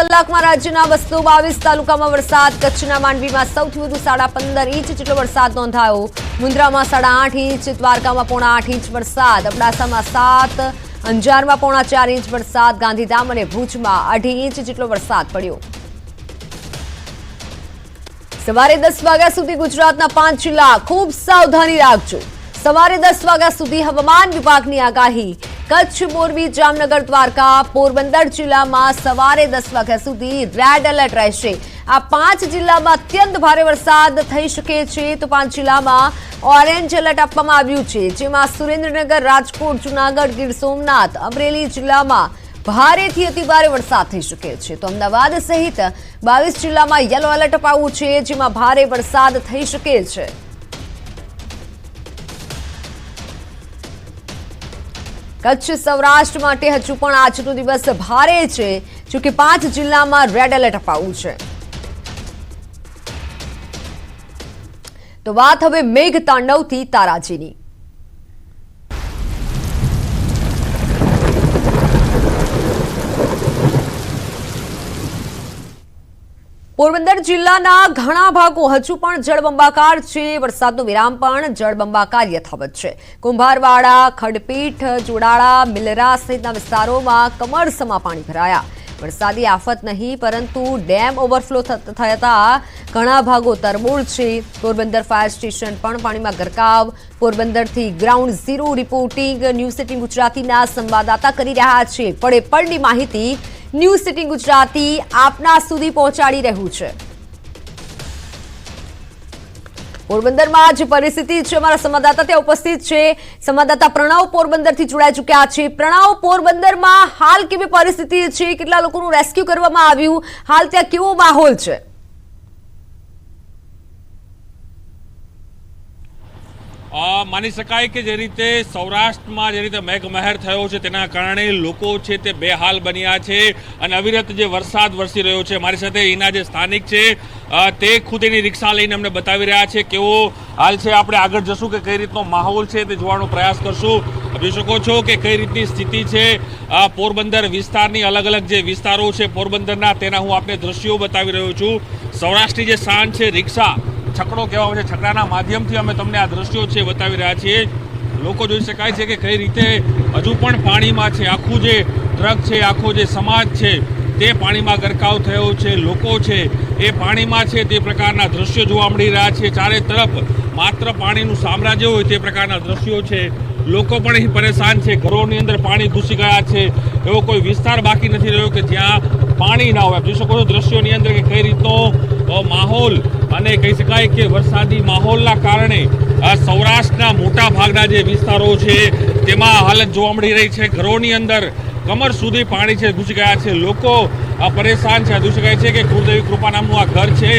કલાકમાં રાજ્યના બસો બાવીસ તાલુકામાં વરસાદ, કચ્છના માંડવીમાં સૌથી વધુ સાડા પંદર ઇંચ જેટલો વરસાદ નોંધાયો. મુન્દ્રામાં સાડા આઠ ઇંચ, દ્વારકામાં પોણા આઠ ઇંચ વરસાદ, અબડાસામાં સાત, અંજારમાં પોણા ચાર ઇંચ વરસાદ, ગાંધીધામ અને ભુજમાં અઢી ઇંચ જેટલો વરસાદ પડ્યો. સવારે દસ વાગ્યા સુધી ગુજરાતના પાંચ જિલ્લા ખૂબ સાવધાની રાખજો. સવારે દસ વાગ્યા સુધી હવામાન વિભાગની આગાહી. કચ્છ મોરબી જામનગર દ્વારકા પોરબંદર જિલ્લામાં સવારે દસ વાગ્યા સુધી રેડ એલર્ટ રહેશે. આ પાંચ જિલ્લામાં અત્યંત ભારે વરસાદ થઈ શકે છે તો પાંચ જિલ્લામાં ઓરેન્જ એલર્ટ આપવામાં આવ્યું છે. જેમાં સુરેન્દ્રનગર, રાજકોટ, જુનાગઢ, ગીર સોમનાથ, અમરેલી જિલ્લામાં ભારેથી અતિભારે વરસાદ થઈ શકે છે. તો અમદાવાદ સહિત બાવીસ જિલ્લામાં યલો એલર્ટ અપાવવું છે, જેમાં ભારે વરસાદ થઈ શકે છે. કચ્છ સૌરાષ્ટ્ર માટે હજુ પણ આજનો દિવસ ભારે છે જોકે પાંચ જિલ્લામાં રેડ એલર્ટ અપાવવું છે. તો વાત હવે મેઘ તાંડવથી તારાજીની. પોરબંદર જિલ્લાના ઘણા ભાગો હજુ પણ જળબંબાકાર છે. વરસાદનો વિરામ પણ જળબંબાકાર યથાવત છે. કુંભારવાડા, ખડપીઠ જોડાળા મિલરા સહિતના વિસ્તારોમાં કમરસમાં પાણી ભરાયા. વરસાદી આફત નહીં, પરંતુ ડેમ ઓવરફ્લો થતા ઘણા ભાગો તરબોળ છે. પોરબંદર ફાયર સ્ટેશન પણ પાણીમાં ગરકાવ. પોરબંદરથી ground zero reporting news city ગુજરાતીના સંવાદદાતા કરી રહ્યા છે. પડે પડની માહિતી ન્યૂઝ સિટી ગુજરાતી આપના સુધી પહોંચાડી રહ્યું છે. પોરબંદરમાં જે પરિસ્થિતિ છે, અમારા સંવાદદાતા ત્યાં ઉપસ્થિત છે. સંવાદદાતા પ્રણવ પોરબંદરથી જોડાઈ ચૂક્યા છે. પ્રણવ, પોરબંદરમાં હાલ કેવી પરિસ્થિતિ છે? કેટલા લોકોનું રેસ્ક્યુ કરવામાં આવ્યું? હાલ ત્યાં કેવો માહોલ છે? માની શકાય કે જે રીતે સૌરાષ્ટ્રમાં જે રીતે મેઘમહેર થયો છે, તેના કારણે લોકો છે તે બેહાલ બન્યા છે અને અવિરત જે વરસાદ વરસી રહ્યો છે, મારી સાથે એના જે સ્થાનિક છે તે ખુદ એની રિક્ષા લઈને અમને બતાવી રહ્યા છે. કેવો હાલ છે, આપણે આગળ જશું કે કઈ રીતનો માહોલ છે તે જોવાનો પ્રયાસ કરશું. જોઈ શકો છો કે કઈ રીતની સ્થિતિ છે. પોરબંદર વિસ્તારની અલગ અલગ જે વિસ્તારો છે, પોરબંદરના, તેના હું આપને દ્રશ્યો બતાવી રહ્યો છું. સૌરાષ્ટ્રની જે શાન છે, રિક્ષા છકડો કહેવામાં આવે છે. છકડાના માધ્યમથી અમે તમને આ દ્રશ્યો છે બતાવી રહ્યા છીએ. લોકો જોઈ શકાય છે કે કઈ રીતે હજુ પણ પાણીમાં છે. આખું જે ટ્રક છે, આખો જે સમાજ છે, તે પાણીમાં ગરકાવ થયો છે. લોકો છે, એ પાણીમાં છે તે પ્રકારના દ્રશ્યો જોવા મળી રહ્યા છે. ચારે તરફ માત્ર પાણીનું સામ્રાજ્ય હોય તે પ્રકારના દ્રશ્યો છે. લોકો પણ અહીં પરેશાન છે. ઘરોની અંદર પાણી ઘૂસી ગયા છે. એવો કોઈ વિસ્તાર બાકી નથી રહ્યો કે જ્યાં પાણી ના હોય. જોઈ શકો છો દ્રશ્યોની અંદર કે કઈ રીતનો માહોલ અને કહી શકાય કે વરસાદી માહોલના કારણે સૌરાષ્ટ્રના મોટા ભાગના જે વિસ્તારો છે, તેમાં હાલત જોવા મળી રહી છે. ઘરોની અંદર કમર સુધી પાણી છે. ઘૂસી ગયા છે લોકો પરેશાન છે. જોઈ શકાય છે કે ગુરુદેવી કૃપા નામનું આ ઘર છે.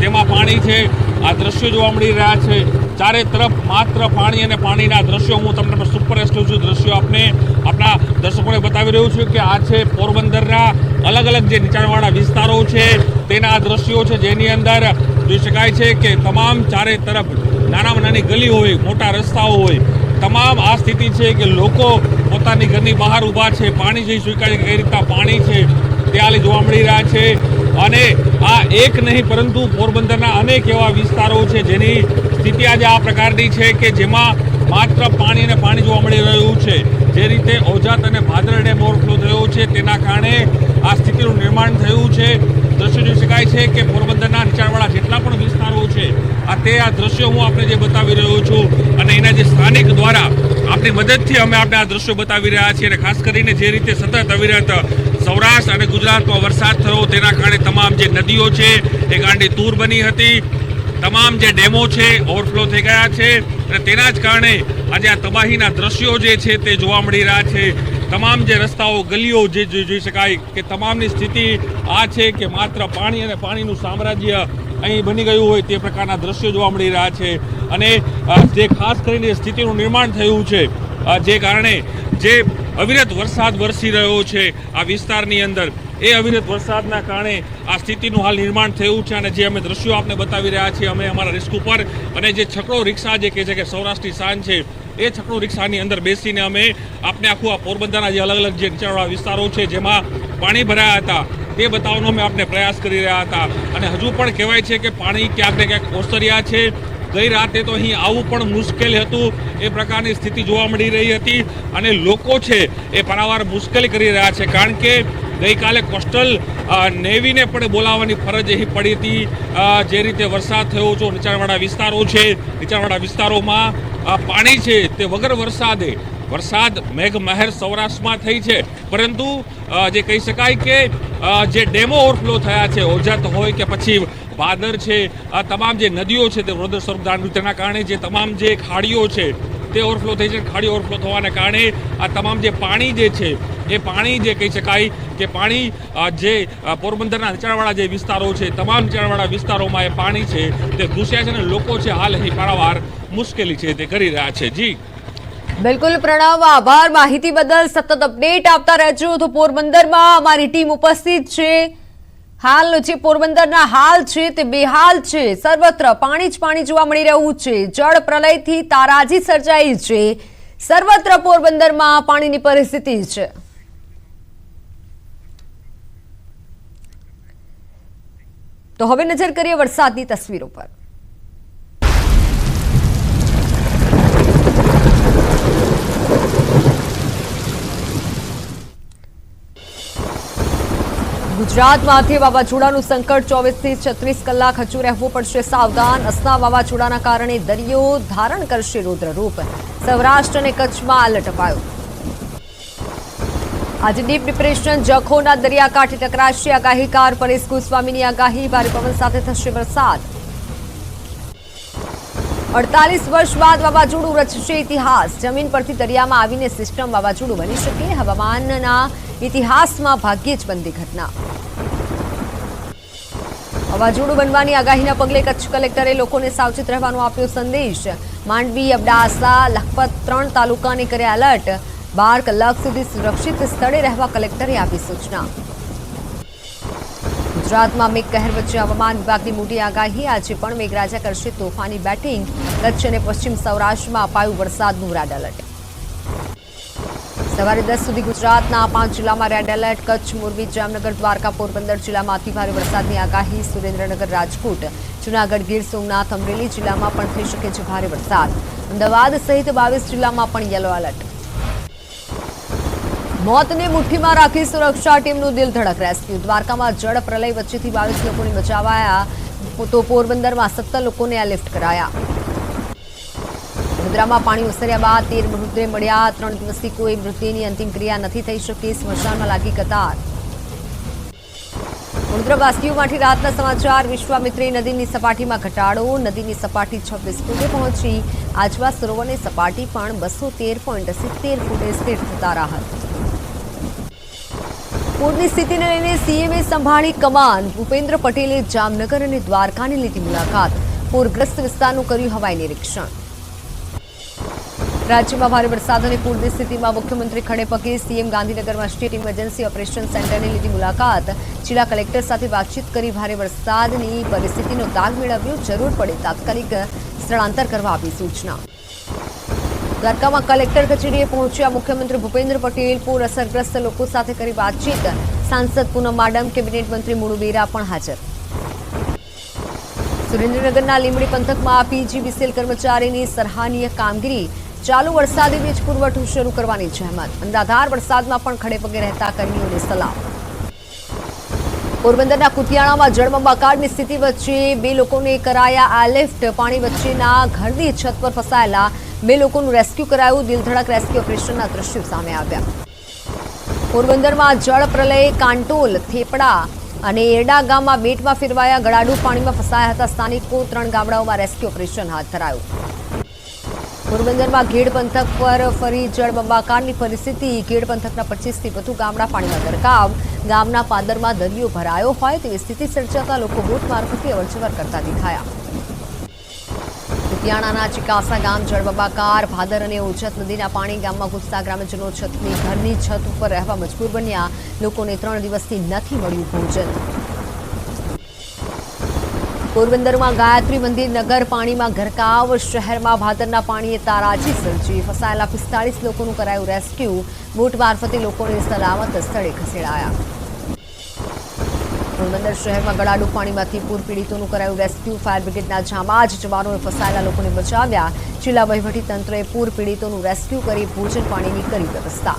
તેમાં પાણી છે. આ દ્રશ્યો જોવા મળી રહ્યા છે. ચારે તરફ માત્ર પાણી અને પાણીના દ્રશ્યો. હું તમને સુપર એક્સક્લુઝિવ દ્રશ્યો આપને આપણા દર્શકોને બતાવી રહ્યું છું કે આ છે પોરબંદરના અલગ અલગ જે નીચાણવાળા વિસ્તારો છે, તેના દ્રશ્યો છે, જેની અંદર જોઈ શકાય છે કે તમામ ચારે તરફ નાનામાં નાની ગલી હોય, મોટા રસ્તાઓ હોય, તમામ આ સ્થિતિ છે કે લોકો પોતાની ઘરની બહાર ઊભા છે, પાણી જઈ સ્વીકારે કઈ રીતના પાણી છે, તે હાલે જોવા મળી રહ્યા છે. અને આ એક નહીં, પરંતુ પોરબંદરના અનેક એવા વિસ્તારો છે જેની સ્થિતિ આજે આ પ્રકારની છે કે જેમાં માત્ર પાણી અને પાણી જોવા મળી રહ્યું છે. જે રીતે ઓજાત અને ભાદર ડેમ ઓવરફ્લો થયો છે, તેના કારણે આ સ્થિતિનું નિર્માણ થયું છે. દ્રશ્યો જોઈ શકાય છે કે પોરબંદરના નીચાણવાળા જેટલા પણ વિસ્તારો છે, આ તે આ દ્રશ્યો હું આપણે જે બતાવી રહ્યો છું અને એના જે સ્થાનિક દ્વારા આપણી મદદથી અમે આપણે આ દ્રશ્યો બતાવી રહ્યા છીએ અને ખાસ કરીને જે રીતે સતત અવિરત સૌરાષ્ટ્ર અને ગુજરાતમાં વરસાદ થયો, તેના કારણે તમામ જે નદીઓ છે, એ ગાંડી તૂર બની હતી. તમામ જે ડેમો છે, ઓવરફ્લો થઈ ગયા છે અને તેના જ કારણે આજે આ તબાહીના દ્રશ્યો જે છે તે જોવા મળી રહ્યા છે. તમામ જે રસ્તાઓ, ગલીઓ જે જોઈ શકાય કે તમામની સ્થિતિ આ છે કે માત્ર પાણી અને પાણીનું સામ્રાજ્ય અહીં બની ગયું હોય તે પ્રકારના દ્રશ્યો જોવા મળી રહ્યા છે. અને જે ખાસ કરીને સ્થિતિનું નિર્માણ થયું છે જે કારણે જે અવિરત વરસાદ વરસી રહ્યો છે આ વિસ્તારની અંદર એ અવિરત વરસાદના કારણે આ સ્થિતિનું હાલ નિર્માણ થયું છે અને જે અમે દ્રશ્યો આપને બતાવી રહ્યા છીએ, અમે અમારા રિસ્ક ઉપર અને જે છકડો રિક્ષા જે કહે છે કે સૌરાષ્ટ્રની શાન છે, એ છકડો રિક્ષાની અંદર બેસીને અમે આપને આખું આ પોરબંદરના જે અલગ અલગ જે નીચાણવાળા વિસ્તારો છે, જેમાં પાણી ભરાયા હતા, તે બતાવવાનો અમે આપને પ્રયાસ કરી રહ્યા હતા. અને હજુ પણ કહેવાય છે કે પાણી ક્યાંક ને ક્યાંક ઓસર્યા છે. ગઈ રાતે તો અહીં આવવું પણ મુશ્કેલ હતું. એ પ્રકારની સ્થિતિ જોવા મળી રહી હતી અને લોકો છે એ પારાવાર મુશ્કેલી કરી રહ્યા છે. કારણ કે ગઈકાલે કોસ્ટલ નેવીને પણ બોલાવવાની ફરજ અહીં પડી હતી. જે રીતે વરસાદ થયો છે, નીચાણવાળા વિસ્તારો છે, નીચાણવાળા વિસ્તારોમાં પાણી છે તે વગર વરસાદે, વરસાદ મેઘમહેર સૌરાષ્ટ્રમાં થઈ છે. પરંતુ જે કહી શકાય કે જે ડેમો ઓવરફ્લો થયા છે ઓજત હોય કે પછી ભાદર છે, આ તમામ જે નદીઓ છે તે વૃદ્ધ સ્વરૂપ ધારણ તેના કારણે જે તમામ જે ખાડીઓ છે તે ઓવરફ્લો થઈ છે, ખાડી ઓવરફ્લો થવાને કારણે આ તમામ જે પાણી જે છે, એ પાણી જે કહી શકાય કે પાણી જે પોરબંદરના નીચાણવાળા જે વિસ્તારો છે, તમામ નીચાણવાળા વિસ્તારોમાં એ પાણી છે, તે ઘૂસ્યા છે અને લોકો છે હાલ અહીં પારાવાર મુશ્કેલી છે તે કરી રહ્યા છે. જી. બિલકુલ પ્રણવ આભાર. માહિતી બદલ સતત અપડેટ આપતા રહેજો તો પોરબંદરમાં અમારી ટીમ ઉપસ્થિત છે. હાલ જે પોરબંદરના હાલ છે તે બેહાલ છે. સર્વત્ર પાણી જ પાણી જોવા મળી રહ્યું છે. જળ પ્રલયથી તારાજી સર્જાઈ છે. સર્વત્ર પોરબંદરમાં પાણીની પરિસ્થિતિ છે. તો હવે નજર કરીએ વરસાદની તસવીરો પર. ગુજરાતમાંથી વાવાઝોડાનું સંકટ ચોવીસથી છત્રીસ કલાક હજુ રહેવું પડશે સાવધાન. અસના વાવાઝોડાના કારણે દરિયો ધારણ કરશે રુદ્રરૂપ. સૌરાષ્ટ્ર અને કચ્છમાં એલર્ટ અપાયો. આજે ડીપ ડિપ્રેશન જખોના દરિયાકાંઠે ટકરાશે આગાહીકાર પરેશ ગોસ્વામીની આગાહી. ભારે પવન સાથે થશે વરસાદ. અડતાલીસ વર્ષ બાદ વાવાઝોડું રચશે ઇતિહાસ. જમીન પરથી દરિયામાં આવીને સિસ્ટમ વાવાઝોડું બની શકે. હવામાનના ઇતિહાસમાં ભાગ્યે જ બનતી ઘટના. વાવાઝોડું બનવાની આગાહીના પગલે કચ્છ કલેક્ટરે લોકોને સાવચેત રહેવાનો આપ્યો સંદેશ. માંડવી, અબડાસા, લખપત ત્રણ તાલુકાને કર્યા એલર્ટ. બાર કલાક સુધી સુરક્ષિત સ્થળે રહેવા કલેક્ટરે આપી સૂચના. ગુજરાતમાં મેઘ કહેર વચ્ચે હવામાન વિભાગની મોટી આગાહી. આજે પણ મેઘરાજા કરશે તોફાની બેટિંગ. કચ્છ અને પશ્ચિમ સૌરાષ્ટ્રમાં અપાયું વરસાદનું રેડ એલર્ટ સવારે દસ સુધી ગુજરાતના પાંચ જિલ્લામાં રેડ એલર્ટ કચ્છ, મોરબી, જામનગર, દ્વારકા, પોરબંદર જિલ્લામાં અતિભારે વરસાદની આગાહી. સુરેન્દ્રનગર, રાજકોટ, જૂનાગઢ, ગીર સોમનાથ, અમરેલી જિલ્લામાં પણ થઈ શકે છે ભારે વરસાદ. અમદાવાદ સહિત બાવીસ જિલ્લામાં પણ યલો એલર્ટ મોતને મુઠ્ઠીમાં રાખી સુરક્ષા ટીમનું દિલ ધડક રેસ્ક્યુ. દ્વારકામાં જળ પ્રલય વચ્ચેથી બાવીસ લોકોને બચાવાયા. તો પોરબંદરમાં સત્તર લોકોને એરલિફ્ટ કરાયા. વડોદરામાં પાણી ઓસર્યા બાદ તેર મૃતદેહ મળ્યા. ત્રણ દિવસથી કોઈ મૃતદેહની અંતિમ ક્રિયા નથી થઈ શકી. સ્મશાનમાં લાગી કતાર. વડોદરાવાસીઓમાંથી રાતના સમાચાર. વિશ્વામિત્રી નદીની સપાટીમાં ઘટાડો. નદીની સપાટી છવ્વીસ ફૂટે પહોંચી. આજવા સરોવરની સપાટી પણ બસો તેર પોઈન્ટ સિત્તેર ફૂટે સ્થિર થતા રાહત. પૂરની સ્થિતિને લઈને સીએમએ સંભાળી કમાન. ભૂપેન્દ્ર પટેલે જામનગર અને દ્વારકાની લીધી મુલાકાત. પૂરગ્રસ્ત વિસ્તારનું કર્યું હવાઈ નિરીક્ષણ. રાજ્યમાં ભારે વરસાદ અને પૂરની સ્થિતિમાં મુખ્યમંત્રી ખડે પગે સીએમ ગાંધીનગરમાં સ્ટેટ ઇમરજન્સી ઓપરેશન સેન્ટરની લીધી મુલાકાત. જિલ્લા કલેક્ટર સાથે વાતચીત કરી ભારે વરસાદની પરિસ્થિતિનો તાગ મેળવ્યો. જરૂર પડે તાત્કાલિક સ્થળાંતર કરવા આપી સૂચના. દ્વારકામાં કલેક્ટર કચેરીએ પહોંચ્યા. મુખ્યમંત્રી ભૂપેન્દ્ર પટેલ પૂર અસરગ્રસ્ત લોકો સાથે કરી વાતચીત. સાંસદ પૂનમ માડમ, કેબિનેટ મંત્રી મુળુબેરા પણ હાજર. સુરેન્દ્રનગરના લીંબડી પંથકમાં પીજીવીસીએલ કર્મચારીની સરાહનીય કામગીરી. ચાલુ વરસાદી વીજ પુરવઠો શરૂ કરવાની જહેમત. અંધાધાર વરસાદમાં પણ ખડે પગે રહેતા કર્મીઓને સલાહ પોરબંદરના કુતિયાણામાં જળબંબાકારની સ્થિતિ વચ્ચે બે લોકોને કરાયા આ લિફ્ટ પાણી વચ્ચેના ઘરની છત પર ફસાયેલા બે લોકોનું રેસ્ક્યુ કરાયું. દિલધડક રેસ્ક્યુ ઓપરેશનના દ્રશ્યો સામે આવ્યા. પોરબંદરમાં જળ પ્રલય, કાંટોલ, થેપડા અને એરડા ગામમાં બેટમાં ફેરવાયા ગળાડુ પાણીમાં ફસાયા હતા સ્થાનિકો. ત્રણ ગામડાઓમાં રેસ્ક્યુ ઓપરેશન હાથ ધરાયું. પોરબંદરમાં ઘેડ પંથક પર ફરી જળબંબાકારની પરિસ્થિતિ. ઘેડ પંથકના પચીસથી વધુ ગામડા પાણીમાં ગરકાવ. ગામના પાદરમાં દરિયો ભરાયો હોય તેવી સ્થિતિ સર્જાતા લોકો બોટ મારફતે અવરજવર કરતા દેખાયા. કુતિયાણાના ચિકાસા ગામ જળબંબાકાર ભાદર અને ઓજત નદીના પાણી ગામમાં ઘૂસતા ગ્રામજનો છતની ઘરની છત ઉપર રહેવા મજબૂર બન્યા. લોકોને ત્રણ દિવસથી નથી મળ્યું ભોજન. પોરબંદરમાં ગાયત્રી મંદિર નગર પાણીમાં ગરકાવ શહેરમાં ભાદરના પાણીએ તારાજી સર્જી. ફસાયેલા પિસ્તાળીસ લોકોનું કરાયું રેસ્ક્યુ. બોટ મારફતે લોકોને સલામત સ્થળે ખસેડાયા. પોરબંદર શહેરમાં ગળાડું પાણીમાંથી પૂર પીડિતોનું કરાયું રેસ્ક્યુ. ફાયર બ્રિગેડના જામાજ જવાનોએ ફસાયેલા લોકોને બચાવ્યા. જિલ્લા તંત્રએ પૂર પીડિતોનું રેસ્ક્યુ કરી ભોજન પાણીની કરી વ્યવસ્થા.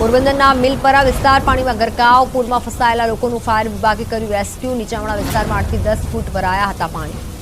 પોરબંદરના મિલપરા વિસ્તાર પાણીમાં ગરકાવ. પૂરમાં ફસાયેલા લોકોનું ફાયર વિભાગે કર્યું રેસ્ક્યુ. નીચાણવાળા વિસ્તારમાં આઠથી દસ ફૂટ ભરાયા હતા પાણી.